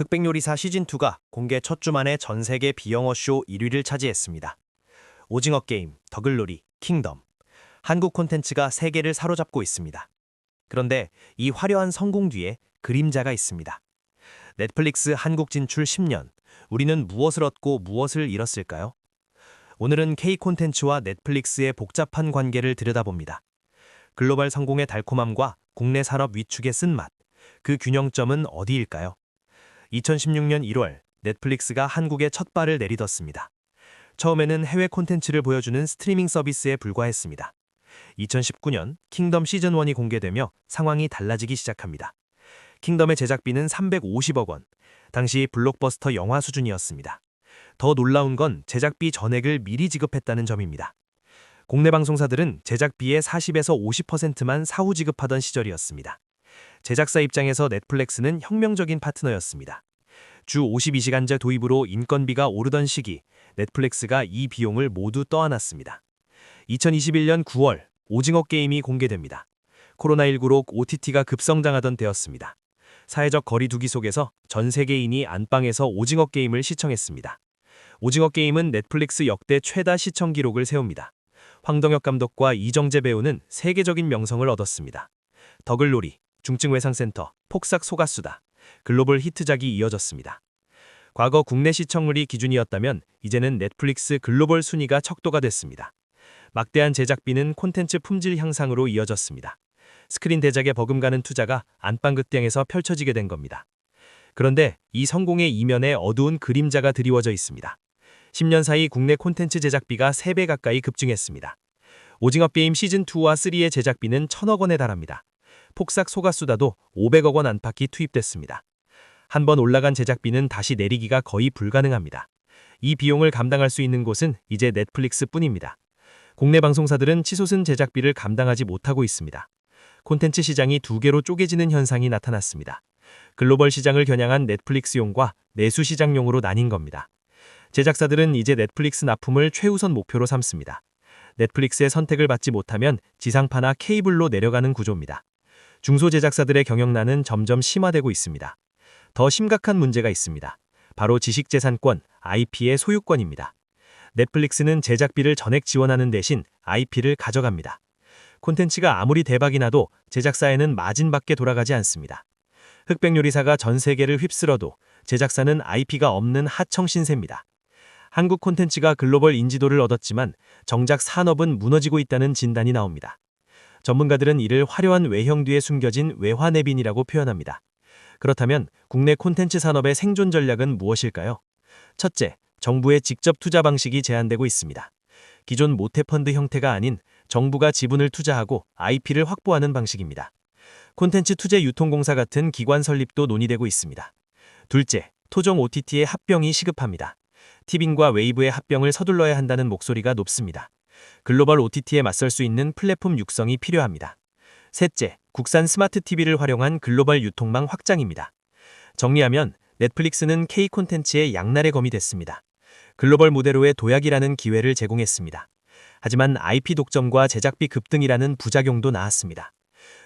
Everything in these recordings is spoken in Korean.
흑백요리사 시즌2가 공개 첫 주 만에 전 세계 비영어쇼 1위를 차지했습니다. 오징어 게임, 더글놀이, 킹덤. 한국 콘텐츠가 세계를 사로잡고 있습니다. 그런데 이 화려한 성공 뒤에 그림자가 있습니다. 넷플릭스 한국 진출 10년. 우리는 무엇을 얻고 무엇을 잃었을까요? 오늘은 K 콘텐츠와 넷플릭스의 복잡한 관계를 들여다봅니다. 글로벌 성공의 달콤함과 국내 산업 위축의 쓴맛. 그 균형점은 어디일까요? 2016년 1월 넷플릭스가 한국에 첫 발을 내딛었습니다. 처음에는 해외 콘텐츠를 보여주는 스트리밍 서비스에 불과했습니다. 2019년 킹덤 시즌1이 공개되며 상황이 달라지기 시작합니다. 킹덤의 제작비는 350억 원, 당시 블록버스터 영화 수준이었습니다. 더 놀라운 건 제작비 전액을 미리 지급했다는 점입니다. 국내 방송사들은 제작비의 40에서 50%만 사후 지급하던 시절이었습니다. 제작사 입장에서 넷플릭스는 혁명적인 파트너였습니다. 주 52시간제 도입으로 인건비가 오르던 시기 넷플릭스가 이 비용을 모두 떠안았습니다. 2021년 9월 오징어 게임이 공개됩니다. 코로나19로 OTT가 급성장하던 때였습니다. 사회적 거리두기 속에서 전 세계인이 안방에서 오징어 게임을 시청했습니다. 오징어 게임은 넷플릭스 역대 최다 시청 기록을 세웁니다. 황동혁 감독과 이정재 배우는 세계적인 명성을 얻었습니다. 더글놀이, 중증외상센터, 폭삭 소가수다, 글로벌 히트작이 이어졌습니다. 과거 국내 시청률이 기준이었다면 이제는 넷플릭스 글로벌 순위가 척도가 됐습니다. 막대한 제작비는 콘텐츠 품질 향상으로 이어졌습니다. 스크린 대작에 버금가는 투자가 안방 극장에서 펼쳐지게 된 겁니다. 그런데 이 성공의 이면에 어두운 그림자가 드리워져 있습니다. 10년 사이 국내 콘텐츠 제작비가 3배 가까이 급증했습니다. 오징어 게임 시즌2와 3의 제작비는 1000억 원에 달합니다. 폭삭 소가수다도 500억 원 안팎이 투입됐습니다. 한 번 올라간 제작비는 다시 내리기가 거의 불가능합니다. 이 비용을 감당할 수 있는 곳은 이제 넷플릭스 뿐입니다. 국내 방송사들은 치솟은 제작비를 감당하지 못하고 있습니다. 콘텐츠 시장이 두 개로 쪼개지는 현상이 나타났습니다. 글로벌 시장을 겨냥한 넷플릭스용과 내수 시장용으로 나뉜 겁니다. 제작사들은 이제 넷플릭스 납품을 최우선 목표로 삼습니다. 넷플릭스의 선택을 받지 못하면 지상파나 케이블로 내려가는 구조입니다. 중소제작사들의 경영난은 점점 심화되고 있습니다. 더 심각한 문제가 있습니다. 바로 지식재산권, IP의 소유권입니다. 넷플릭스는 제작비를 전액 지원하는 대신 IP를 가져갑니다. 콘텐츠가 아무리 대박이 나도 제작사에는 마진밖에 돌아가지 않습니다. 흑백요리사가 전 세계를 휩쓸어도 제작사는 IP가 없는 하청 신세입니다. 한국 콘텐츠가 글로벌 인지도를 얻었지만 정작 산업은 무너지고 있다는 진단이 나옵니다. 전문가들은 이를 화려한 외형 뒤에 숨겨진 외화내빈이라고 표현합니다. 그렇다면 국내 콘텐츠 산업의 생존 전략은 무엇일까요? 첫째, 정부의 직접 투자 방식이 제한되고 있습니다. 기존 모태펀드 형태가 아닌 정부가 지분을 투자하고 IP를 확보하는 방식입니다. 콘텐츠 투자 유통공사 같은 기관 설립도 논의되고 있습니다. 둘째, 토종 OTT의 합병이 시급합니다. 티빙과 웨이브의 합병을 서둘러야 한다는 목소리가 높습니다. 글로벌 OTT에 맞설 수 있는 플랫폼 육성이 필요합니다. 셋째, 국산 스마트 TV를 활용한 글로벌 유통망 확장입니다. 정리하면 넷플릭스는 K 콘텐츠의 양날의 검이 됐습니다. 글로벌 무대로의 도약이라는 기회를 제공했습니다. 하지만 IP 독점과 제작비 급등이라는 부작용도 나왔습니다.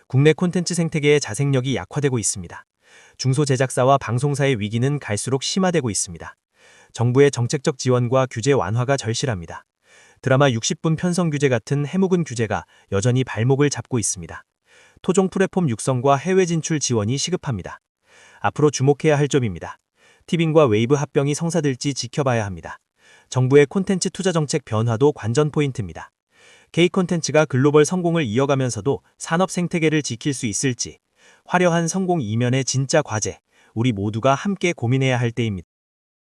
국내 콘텐츠 생태계의 자생력이 약화되고 있습니다. 중소 제작사와 방송사의 위기는 갈수록 심화되고 있습니다. 정부의 정책적 지원과 규제 완화가 절실합니다. 드라마 60분 편성 규제 같은 해묵은 규제가 여전히 발목을 잡고 있습니다. 토종 플랫폼 육성과 해외 진출 지원이 시급합니다. 앞으로 주목해야 할 점입니다. 티빙과 웨이브 합병이 성사될지 지켜봐야 합니다. 정부의 콘텐츠 투자 정책 변화도 관전 포인트입니다. K 콘텐츠가 글로벌 성공을 이어가면서도 산업 생태계를 지킬 수 있을지 화려한 성공 이면의 진짜 과제, 우리 모두가 함께 고민해야 할 때입니다.